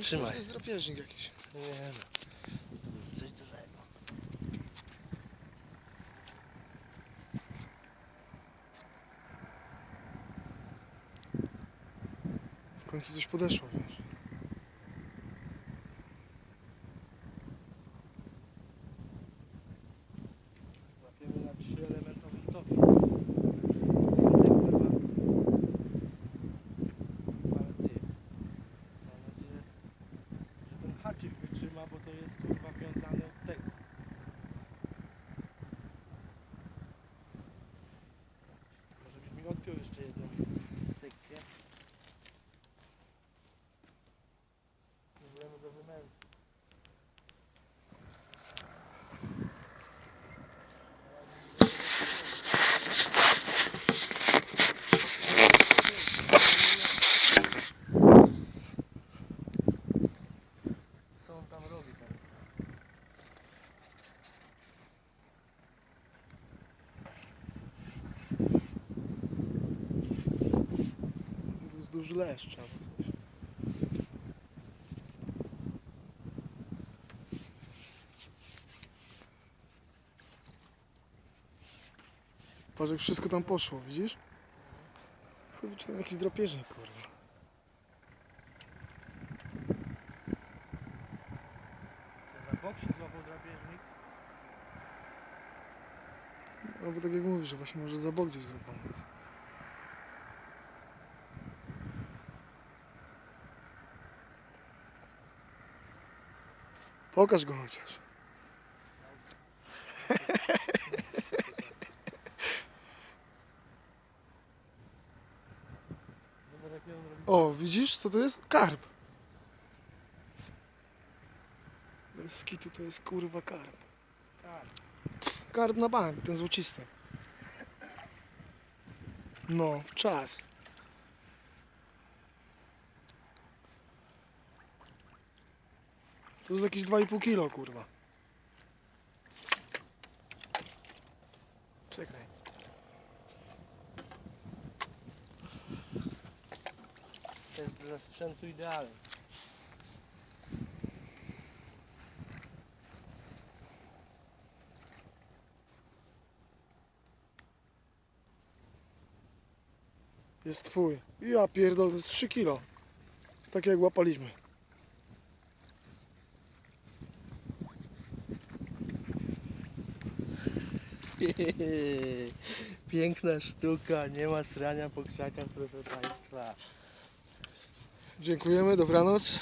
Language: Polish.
Trzymaj. To jest drapieżnik jakiś. Nie no. Coś dużego. W końcu coś podeszło, wiesz. Łapiemy na trzyelementowym topie. Ale ty, mam nadzieję, że ten haczyk wytrzyma, bo to jest kurwa wiązane od tego. Może byś mi odpiął jeszcze jedną sekcję. Próbujemy go wymęczyć. On tam robi tam? To jest duży leszcz albo coś. Patrz jak wszystko tam poszło, widzisz? Chuj, czy tam jakiś drapieżnik, kurwa. Co za bok się złapał drapieżnik? No bo tak jak mówisz, że właśnie może za bok gdzieś złapany jest. Pokaż go chociaż. O, widzisz co to jest? Karp. Bez skitu to jest kurwa karp. Karp na bank, ten złocisty. No, w czas. To jest jakieś 2,5 kilo, kurwa. Czekaj. To jest dla sprzętu idealny. Jest twój. Ja pierdol, to jest 3 kilo. Tak jak łapaliśmy. Piękna sztuka, nie ma srania po krzakach, proszę Państwa. Dziękujemy, dobranoc.